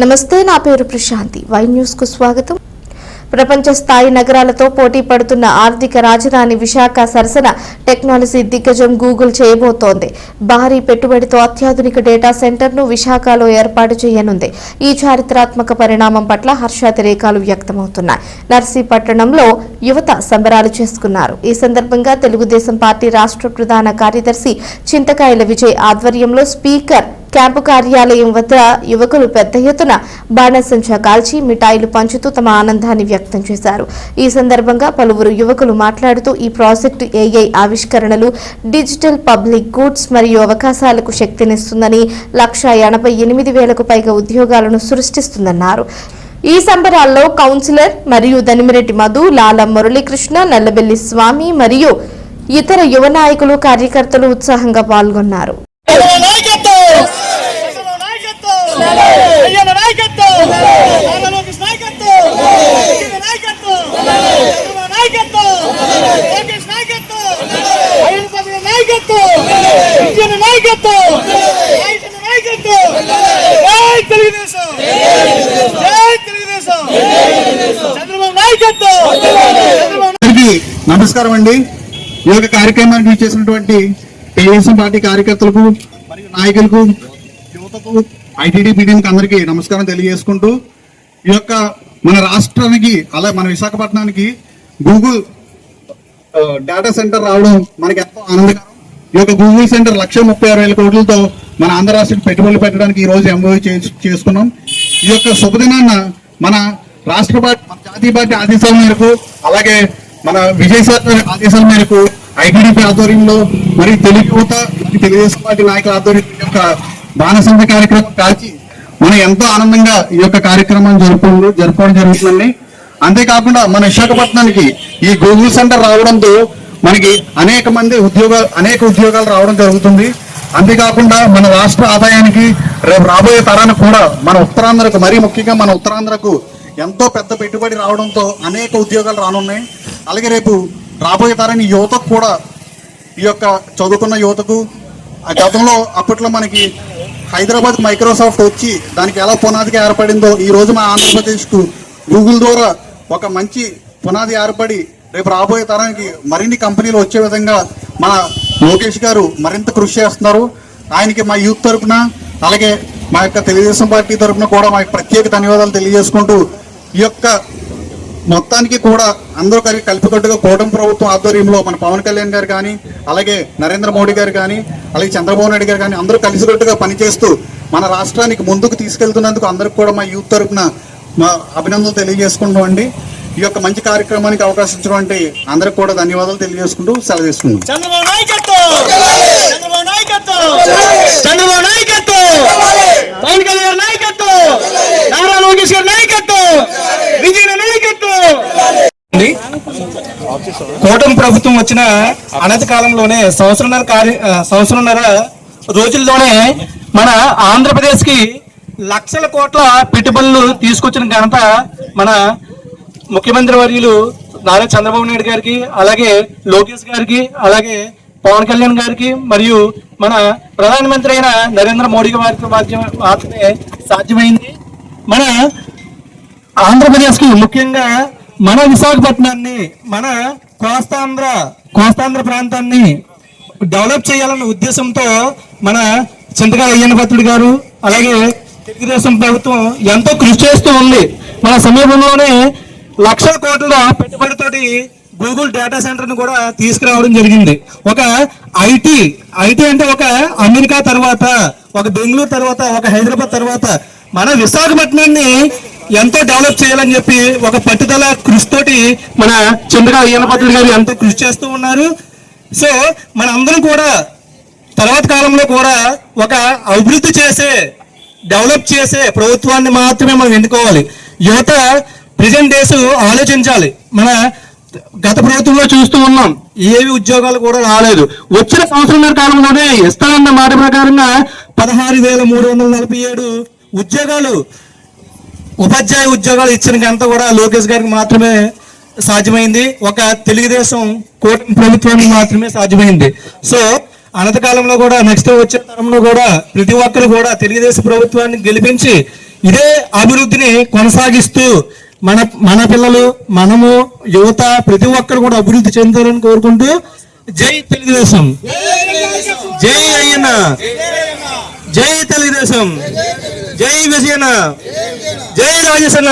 నమస్తే నా పేరు ప్రశాంతి. వై న్యూస్కు స్వాగతం. ప్రపంచ స్థాయి నగరాలతో పోటీ పడుతున్న ఆర్థిక రాజధాని విశాఖ సరసన టెక్నాలజీ దిగ్గజం గూగుల్ చేయబోతోంది. భారీ పెట్టుబడితో అత్యాధునిక డేటా సెంటర్ను విశాఖలో ఏర్పాటు చేయనుంది. ఈ చారిత్రాత్మక పరిణామం పట్ల హర్షాతిరేకాలు వ్యక్తమవుతున్నాయి. నర్సీపట్టణంలో యువత సంబరాలు చేసుకున్నారు. ఈ సందర్భంగా తెలుగుదేశం పార్టీ రాష్ట్ర ప్రధాన కార్యదర్శి చింతకాయల విజయ్ ఆధ్వర్యంలో స్పీకర్ క్యాంపు కార్యాలయం వద్ద యువకులు పెద్ద ఎత్తున బాణసంచా కాల్చి మిఠాయిలు పంచుతూ తమ ఆనందాన్ని వ్యక్తం చేశారు. ఈ సందర్భంగా పలువురు యువకులు మాట్లాడుతూ ఈ ప్రాజెక్టు ఏఐ ఆవిష్కరణలు డిజిటల్ పబ్లిక్ గూడ్స్ మరియు అవకాశాలకు శక్తినిస్తుందని లక్ష ఎనభై ఎనిమిది వేలకు పైగా ఉద్యోగాలను సృష్టిస్తుందన్నారు. ఈ సంబరాల్లో కౌన్సిలర్ మరియు దనిమిరెడ్డి మధు లాల మురళీకృష్ణ నల్లబెల్లి స్వామి మరియు ఇతర యువ నాయకులు కార్యకర్తలు ఉత్సాహంగా పాల్గొన్నారు. అయ్యన్న నాయకత్వం లోకేష్ నాయకత్వం నాయకత్వం నాయకత్వం లోకేష్ నాయకత్వం అయ్యన్న నాయకత్వం విజయన నాయకత్వం నాయకత్వం జై తెలుగుదేశం జై తెలుగుదేశం చంద్రబాబు నాయకత్వం నమస్కారం అండి. ఈ యొక్క కార్యక్రమానికి చేసినటువంటి తెలుగుదేశం పార్టీ కార్యకర్తలకు మరియు నాయకులకు యువతకు ఐటీడీ మీడియంకి అందరికీ నమస్కారం తెలియజేసుకుంటూ ఈ యొక్క మన రాష్ట్రానికి అలాగే మన విశాఖపట్నానికి గూగుల్ డేటా సెంటర్ రావడం మనకి ఎంతో ఆనందకరం. ఈ యొక్క గూగుల్ సెంటర్ లక్ష ముప్పై ఆరు వేల కోట్లతో మన ఆంధ్ర రాష్ట్రానికి పెట్టుబడులు పెట్టడానికి ఈ రోజు ఎంఓ చేసుకున్నాం. ఈ యొక్క శుభదినాన్న మన రాష్ట్ర పార్టీ మన జాతీయ పార్టీ ఆదేశాల మేరకు అలాగే మన విజయసాయి ఆదేశాల మేరకు ఐటీడీపీ ఆధ్వర్యంలో మరి తెలుగు యువత మరియు తెలుగుదేశం పార్టీ నాయకుల ఆధ్వర్యం ఈ యొక్క బాణసంచ కార్యక్రమం కాల్చి మనం ఎంతో ఆనందంగా ఈ యొక్క కార్యక్రమం జరుపుకుంటూ జరుపుకోవడం జరుగుతుందండి. అంతేకాకుండా మన విశాఖపట్నానికి ఈ గూగుల్ సెంటర్ రావడంతో మనకి అనేక మంది ఉద్యోగాలు అనేక ఉద్యోగాలు రావడం జరుగుతుంది. అంతేకాకుండా మన రాష్ట్ర ఆదాయానికి రేపు రాబోయే తరానికి కూడా మన ఉత్తరాంధ్రకు మరీ ముఖ్యంగా మన ఉత్తరాంధ్రకు ఎంతో పెద్ద పెట్టుబడి రావడంతో అనేక ఉద్యోగాలు రానున్నాయి. అలాగే రేపు రాబోయే తరాన్ని యువతకు కూడా ఈ యొక్క చదువుకున్న యువతకు ఆ గతంలో అప్పట్లో మనకి హైదరాబాద్ మైక్రోసాఫ్ట్ వచ్చి దానికి ఎలా పునాదిగా ఏర్పడిందో ఈ రోజు మన ఆంధ్రప్రదేశ్కు గూగుల్ ద్వారా ఒక మంచి పునాది ఏర్పడి రేపు రాబోయే తరానికి మరిన్ని కంపెనీలు వచ్చే విధంగా మన లోకేష్ గారు మరింత కృషి చేస్తున్నారు. ఆయనకి మా యూత్ తరఫున అలాగే మా యొక్క తెలుగుదేశం పార్టీ తరపున కూడా మా ప్రత్యేక ధన్యవాదాలు తెలియజేసుకుంటూ ఈ యొక్క మొత్తానికి కూడా అందరూ కలిగి కలిపికట్టుగా కూటమి ప్రభుత్వం ఆధ్వర్యంలో మన పవన్ కళ్యాణ్ గారు కానీ అలాగే నరేంద్ర మోడీ గారు కానీ అలాగే చంద్రబాబు నాయుడు గారు కానీ అందరూ కలిసికట్టుగా పనిచేస్తూ మన రాష్ట్రానికి ముందుకు తీసుకెళ్తున్నందుకు అందరికి కూడా మా యూత్ తరఫున మా అభినందనలు తెలియజేసుకుంటాం అండి. ఈ యొక్క మంచి కార్యక్రమానికి అవకాశం ఇచ్చినటువంటి అందరికి కూడా ధన్యవాదాలు తెలియజేసుకుంటూ సెలవు తీసుకుంటాం చంద్రబాబు నాయకత్వం చంద్రబాబు నాయకత్వం చంద్రబాబు నాయకత్వం పవన్ కళ్యాణ్ నాయకత్వం నారా లోకేష్ గారి నాయకత్వం విజయ్ నాయకత్వం కూటమి ప్రభుత్వం వచ్చిన అనతి కాలంలోనే సంవత్సరంన్నర కార్య సంవత్సరంన్నర రోజుల్లోనే మన ఆంధ్రప్రదేశ్కి లక్షల కోట్ల పెట్టుబడులు తీసుకొచ్చిన ఘనత మన ముఖ్యమంత్రి వర్యులు నారా చంద్రబాబు నాయుడు గారికి అలాగే లోకేష్ గారికి అలాగే పవన్ కళ్యాణ్ గారికి మరియు మన ప్రధానమంత్రి అయిన నరేంద్ర మోడీ గారికి మాధ్యమ- మాత్రమే సాధ్యమైంది. మన ఆంధ్రప్రదేశ్కి ముఖ్యంగా మన విశాఖపట్నాన్ని మన కోస్తాంధ్ర కోస్తాంధ్ర ప్రాంతాన్ని డెవలప్ చేయాలన్న ఉద్దేశంతో మన చింతగా అయ్యన్న భద్రుడు గారు అలాగే తెలుగుదేశం ప్రభుత్వం ఎంతో కృషి చేస్తూ ఉంది. మన సమీపంలోనే లక్షల కోట్ల పెట్టుబడితోటి గూగుల్ డేటా సెంటర్ను కూడా తీసుకురావడం జరిగింది. ఒక ఐటీ ఐటీ అంటే ఒక అమెరికా తర్వాత ఒక బెంగళూరు తర్వాత ఒక హైదరాబాద్ తర్వాత మన విశాఖపట్నాన్ని ఎంతో డెవలప్ చేయాలని చెప్పి ఒక పట్టుదల కృషితోటి మన చంద్రగా అయ్యనపత్రుడు గారు ఎంతో కృషి చేస్తూ ఉన్నారు. సో మన అందరం కూడా తర్వాత కాలంలో కూడా ఒక అభివృద్ధి చేసే డెవలప్ చేసే ప్రభుత్వాన్ని మాత్రమే మనం ఎన్నుకోవాలి. యువత ప్రజెంట్ డేస్ ఆలోచించాలి. మన గత ప్రభుత్వంలో చూస్తూ ఉన్నాం ఏవి ఉద్యోగాలు కూడా రాలేదు. వచ్చిన సంవత్సరంన్నర కాలంలోనే ఇస్తానన్న మాట ప్రకారంగా పదహారు వేల మూడు వందల నలభై ఏడు ఉద్యోగాలు ఉపాధ్యాయ ఉద్యోగాలు ఇచ్చిన ఘనత కూడా లోకేష్ గారికి మాత్రమే సాధ్యమైంది. ఒక తెలుగుదేశం కూటమి ప్రభుత్వానికి మాత్రమే సాధ్యమైంది. సో అనంత కాలంలో కూడా నెక్స్ట్ వచ్చే తరంలో కూడా ప్రతి ఒక్కరు కూడా తెలుగుదేశం ప్రభుత్వాన్ని గెలిపించి ఇదే అభివృద్ధిని కొనసాగిస్తూ మన మన పిల్లలు మనము యువత ప్రతి ఒక్కరు కూడా అభివృద్ధి చెందాలని కోరుకుంటూ జై తెలుగుదేశం. జై అయ్యన్న. జై తెలుగుదేశం. జై విజయన జై రాజేశన్న.